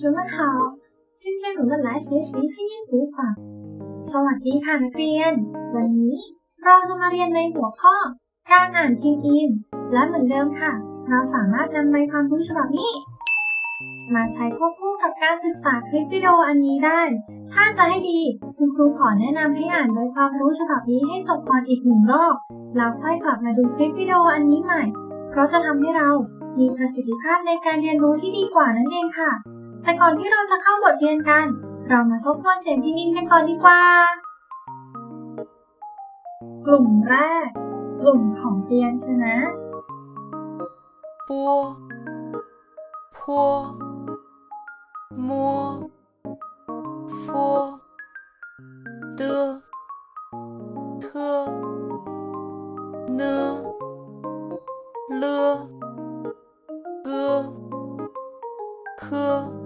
同学们好，今天我们来学习拼音读法。สวัสดีค่ะนักเรียน วันนี้เราจะมาเรียนในหัวข้อ การอ่านพินอิน และเหมือนเดิมค่ะ เราสามารถนำใบความรู้ฉบับนี้ มาใช้ควบคู่กับการศึกษาคลิปวิดีโออันนี้ได้ ถ้าจะให้ดี คุณครูขอแนะนำให้อ่านใบความรู้ฉบับนี้ให้จบก่อนอีกหนึ่งรอบ แล้วค่อยกลับมาดูคลิปวิดีโออันนี้ใหม่ เพราะจะทำให้เรามีประสิทธิภาพในการเรียนรู้ที่ดีกว่านั่นเองค่ะ แต่ก่อนที่เราจะเข้าบทเรียนกัน เรามาทบทวนเสียงพินินกันก่อนดีกว่า กลุ่มแรก กลุ่มของเตียนชนะปัวพัวมัวฟัวเตอเทอเนอเลอเกอ科。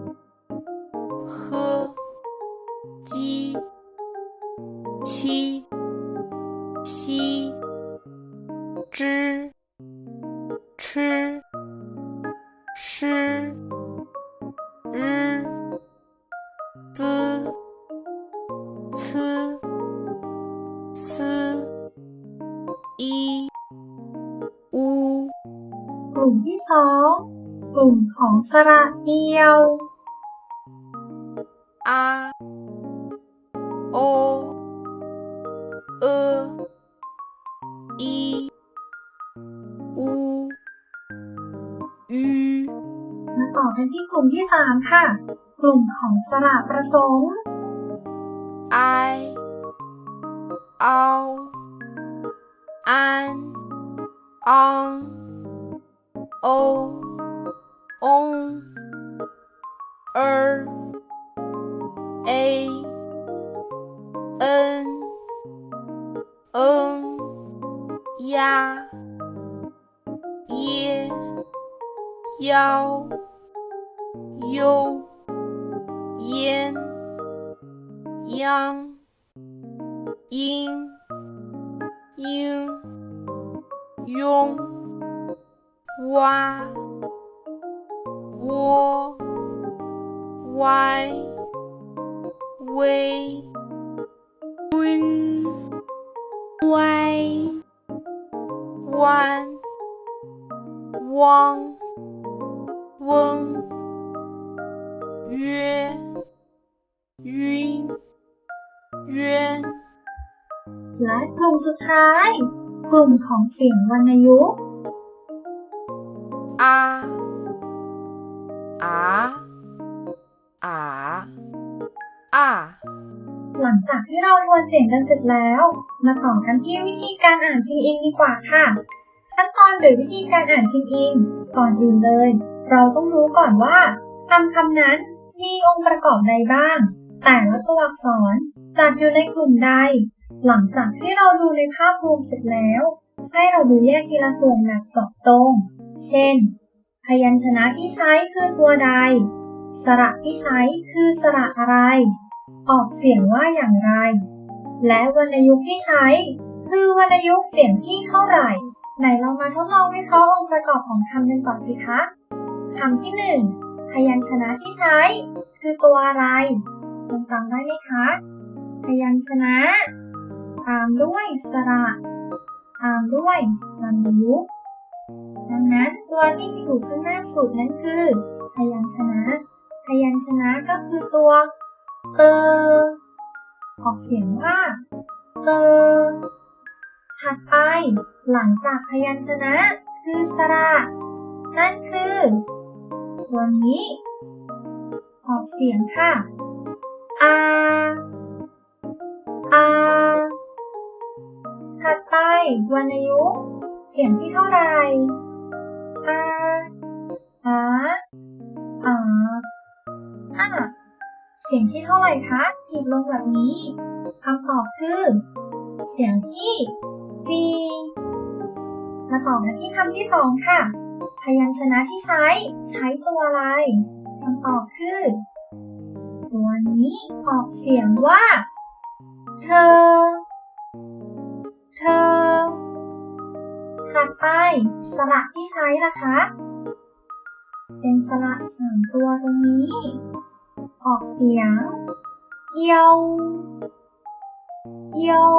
日滋呲丝一乌 กลุ่มที่สอง กลุ่มของสระเดียว a o e i กันที่กลุ่มที่ 3 ค่ะ กลุ่มของสระประสงค์ i o an on o on er a n n ya ye yao。悠烟央音应拥蛙窝歪微歪弯汪翁 约晕渊 และกลุ่มสุดท้าย กลุ่มของเสียงวรรณยุกต์ a a a a หลังจากที่เราทวนเสียงกันเสร็จแล้ว มาต่อกันที่วิธีการอ่านพินอินดีกว่าค่ะ ขั้นตอนหรือวิธีการอ่านพินอิน ก่อนอื่นเลย เราต้องรู้ก่อนว่าคำคำนั้น มีองค์ประกอบใดบ้าง แต่ละตัวอักษรจัดอยู่ในกลุ่มใด หลังจากที่เราดูในภาพรวมเสร็จแล้ว ให้เราดูแยกทีละส่วนแบบเจาะตรง เช่น พยัญชนะที่ใช้คือตัวใด สระที่ใช้คือสระอะไร ออกเสียงว่าอย่างไร และวรรณยุกต์ที่ใช้ คือวรรณยุกต์เสียงที่เท่าไหร่ ไหนเรามาทดลองวิเคราะห์องค์ประกอบของคำกันก่อนสิคะคำที่หนึ่ง พยัญชนะที่ใช้คือตัวอะไรยังจำได้ไหมคะ พยัญชนะ ตามด้วยสระ ตามด้วยวรรณยุกต์ดังนั้นตัวที่อยู่ข้างหน้าสุดนั้นคือ พยัญชนะ พยัญชนะก็คือตัวเตอออกเสียงว่าเตอถัดไปหลังจากพยัญชนะคือสระ นั่นคือ ตัวนี้ ออกเสียงค่ะอาอาถัดไปวรรณยุกต์เสียงที่เท่าไหร่อาอาอาอาเสียงที่เท่าไหร่คะขีดลงแบบนี้คำตอบคือ เสียงที่สี่มาต่อกันที่คำที่สองค่ะ พยัญชนะที่ใช้ ใช้ตัวอะไรคำตอบคือ ตัวนี้ออกเสียงว่า เธอ เธอถัดไปสระที่ใช้นะคะ เป็นสระสามตัวตรงนี้ ออกเสียง เอียวเอียว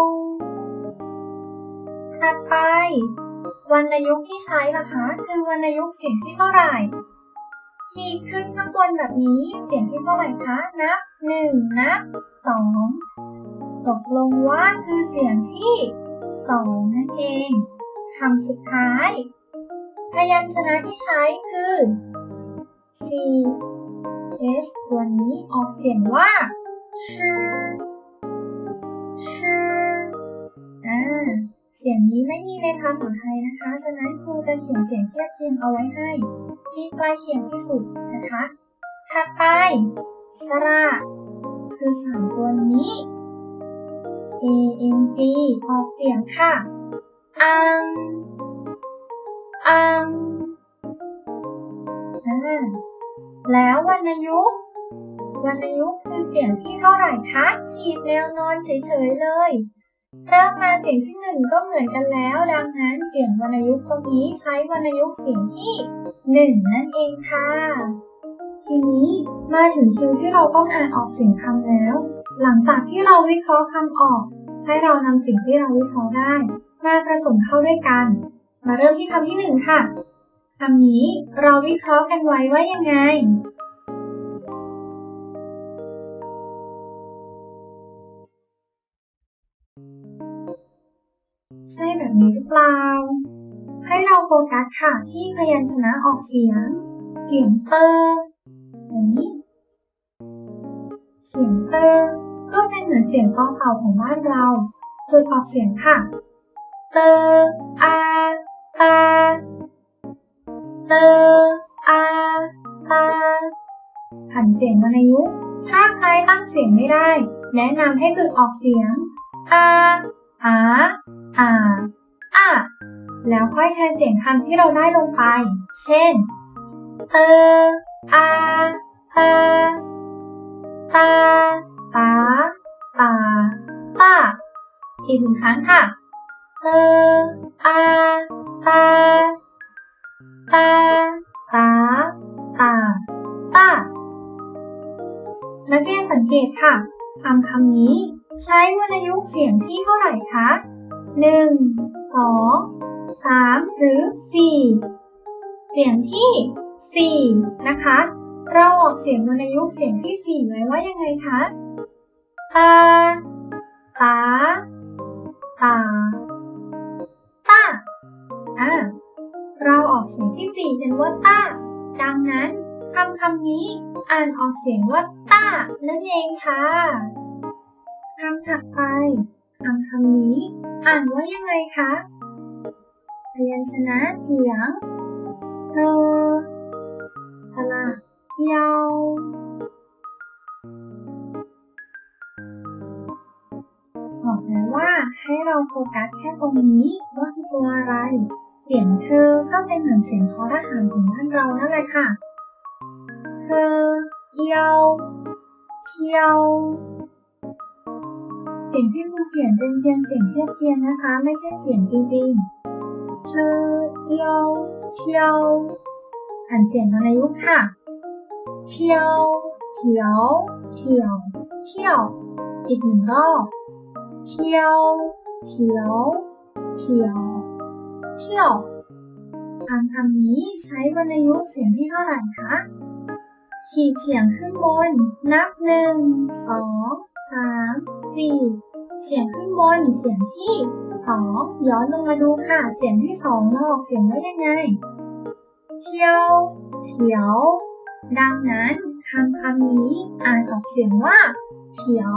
ถัดไป วรรณยุกต์ที่ใช้ล่ะคะคือวรรณยุกต์เสียงที่เท่าไหร่ ขีดขึ้นข้างบนแบบนี้เสียงที่เท่าไหร่คะนับหนึ่งนับสองตกลงว่าคือเสียงที่สองนั่นเองคำสุดท้าย พยัญชนะที่ใช้คือ C H ตัวนี้ออกเสียงว่าชื่อชื่อ เสียงนี้ไม่มีในภาษาไทยนะคะ ฉะนั้นครูจะเขียนเสียงเทียบเคียงเอาไว้ให้ ที่ใกล้เคียงที่สุดนะคะถัดไปสระคือสามตัวนี้ A N G ออกเสียงค่ะ อัง อังอ่าแล้ววรรณยุกต์วรรณยุกต์คือเสียงที่เท่าไหร่คะขีดแนวนอนเฉยๆเลย เริ่มมาเสียงที่หนึ่งก็เหมือนกันแล้ว ดังนั้นเสียงวรรณยุกต์ตรงนี้ใช้วรรณยุกต์เสียงที่หนึ่งนั่นเองค่ะ ทีนี้มาถึงคิวที่เราต้องอ่านออกเสียงคำแล้ว หลังจากที่เราวิเคราะห์คำออก ให้เรานำสิ่งที่เราวิเคราะห์ได้มาผสมเข้าด้วยกัน มาเริ่มที่คำที่หนึ่งค่ะคำนี้เราวิเคราะห์กันไว้ว่ายังไง ใช่แบบนี้หรือเปล่า ให้เราโฟกัสค่ะที่พยัญชนะออกเสียง เสียงเตออย่างนี้เสียงเตอก็เป็นเหมือนเสียงกอเต่าของบ้านเราฝึกออกเสียงค่ะ เตออาตา เตออาตาผันเสียงวรรณยุกต์ถ้าใครตั้งเสียงไม่ได้ แนะนำให้ฝึกออกเสียงอา อาอาอะแล้วค่อยแทนเสียงคำที่เราได้ลงไป เช่นเตออาตาตาตาตาตาอีกหนึ่งครั้งค่ะเตออาตาตาตาตาตานักเรียนสังเกตค่ะคำคำนี้ ใช้วรรณยุกต์เสียงที่เท่าไหร่คะหนึ่งสองสามหรือสี่เสียงที่สี่นะคะ เราออกเสียงวรรณยุกต์เสียงที่สี่ไว้ว่ายังไงคะ ตา ตา ตา ตาอ่าเราออกเสียงที่สี่เป็นว่าต้า ดังนั้นคำคำนี้อ่านออกเสียงว่าต้านั่นเองค่ะ ถัดไปคำคำนี้ อ่านว่ายังไงคะพยัญชนะเสียงเธอสระยาวบอกแล้วว่าให้เราโฟกัสแค่ตรงนี้ว่าคือตัวอะไร เสียงเธอก็เป็นเหมือนเสียงทอทหารของบ้านเรานั่นแหละค่ะ เธอเอียวเชียว เสียงที่ครูเขียนเป็นเพียงเสียงเทียบเคียงนะคะ ไม่ใช่เสียงจริงๆเธอเอียวเชียวอ่านเสียงวรรยุกต์ค่ะเชียวเฉียวเฉียวเที่ยว อีกหนึ่งรอบเทียวเฉียวเฉียวเที่ยวคำคำนี้ใช้วรรณยุกต์เสียงที่เท่าไหร่คะขีดเสียงขึ้นบน นับหนึ่งสอง สามสี่เสียงขึ้นบนเสียงที่สองย้อนลงมาดูค่ะ เสียงที่สองเราออกเสียงว่ายังไงเที่ยวเขียว ดังนั้นคำคำนี้อ่านออกเสียงว่าเฉียว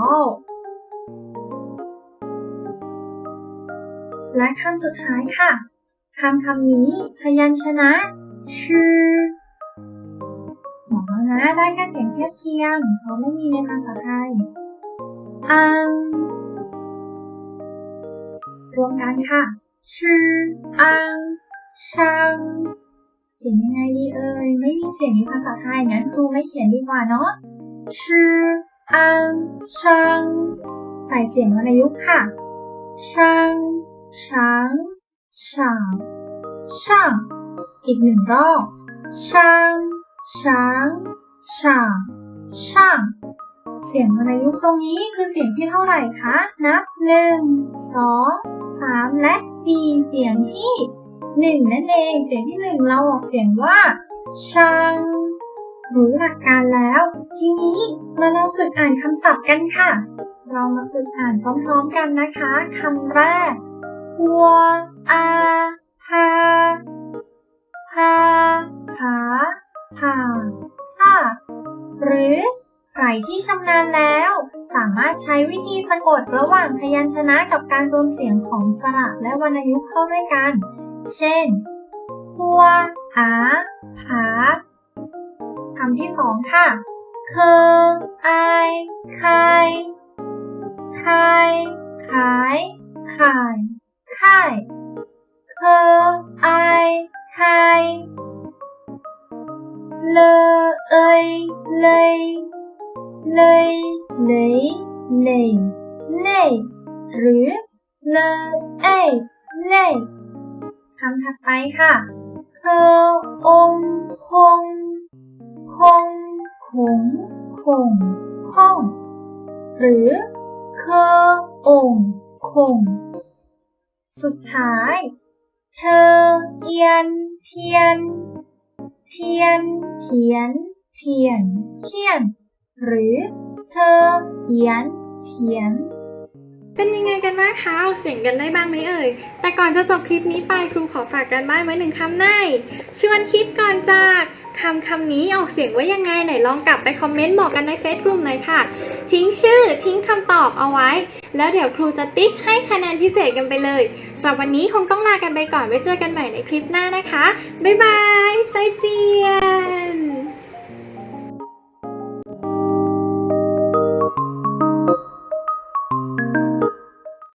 และคำสุดท้ายค่ะคำคำนี้พยัญชนะชื่อบอนะได้แค่เสียงเทียบเคียงเพราะไม่มีในภาษาไทย อังรวมกันค่ะ ชื่อ อัง ชังเขียนยังไงดีเอ่ย ไม่มีเสียงในภาษาไทยงั้นครูไม่เขียนดีกว่าเนาะ ชื่อ อัง ชัง ใส่เสียงวรรณยุกต์ค่ะ ชังชางช่างช่างอีกหนึ่งรอบช่างช้างช่างช่าง เสียงวรรณยุกต์ตรงนี้คือเสียงที่เท่าไหร่คะ นับหนึ่งสองสามและสี่เสียงที่หนึ่งนั่นเอง เสียงที่หนึ่งเราออกเสียงว่าช่างรู้หลักการแล้ว ทีนี้มาลองฝึกอ่านคำศัพท์กันค่ะ เรามาฝึกอ่านพร้อมๆกันนะคะคำแรกหัวอาพาพาผาผ่าผ้าหรือ ใครที่ชำนาญแล้ว สามารถใช้วิธีสะกดระหว่างพยัญชนะกับการรวมเสียงของสระและวรรณยุกต์เข้าด้วยกัน เช่น หัว หา ผาคำที่สองค่ะ เคอไอคายคายขายขายค่ายเคอไอคายเลเอยเลย เลยเลยเลยเลยหรือ เลเอเลยคำถัดไปค่ะ เคอองคง คง ขง คงห้อง หรือ เคอองคง สุดท้าย เธอเอียน เทียน เทียน เทียน เทียน เทียน หรือเธอเอียนเทียน เป็นยังไงกันบ้างคะออกเสียงกันได้บ้างไหมเอ่ย แต่ก่อนจะจบคลิปนี้ไปครูขอฝากกันบ้านไว้หนึ่งคำใน ชวนคิดก่อนจากคำคำนี้ออกเสียงว่ายังไงไหนลองกลับไปคอมเมนต์บอกกันในเฟซกลุ่มหน่อยค่ะ ทิ้งชื่อทิ้งคำตอบเอาไว้ แล้วเดี๋ยวครูจะติ๊กให้คะแนนพิเศษกันไปเลยสำหรับวันนี้คงต้องลากันไปก่อนไว้เจอกันใหม่ในคลิปหน้านะคะ บ๊ายบายใจเจียน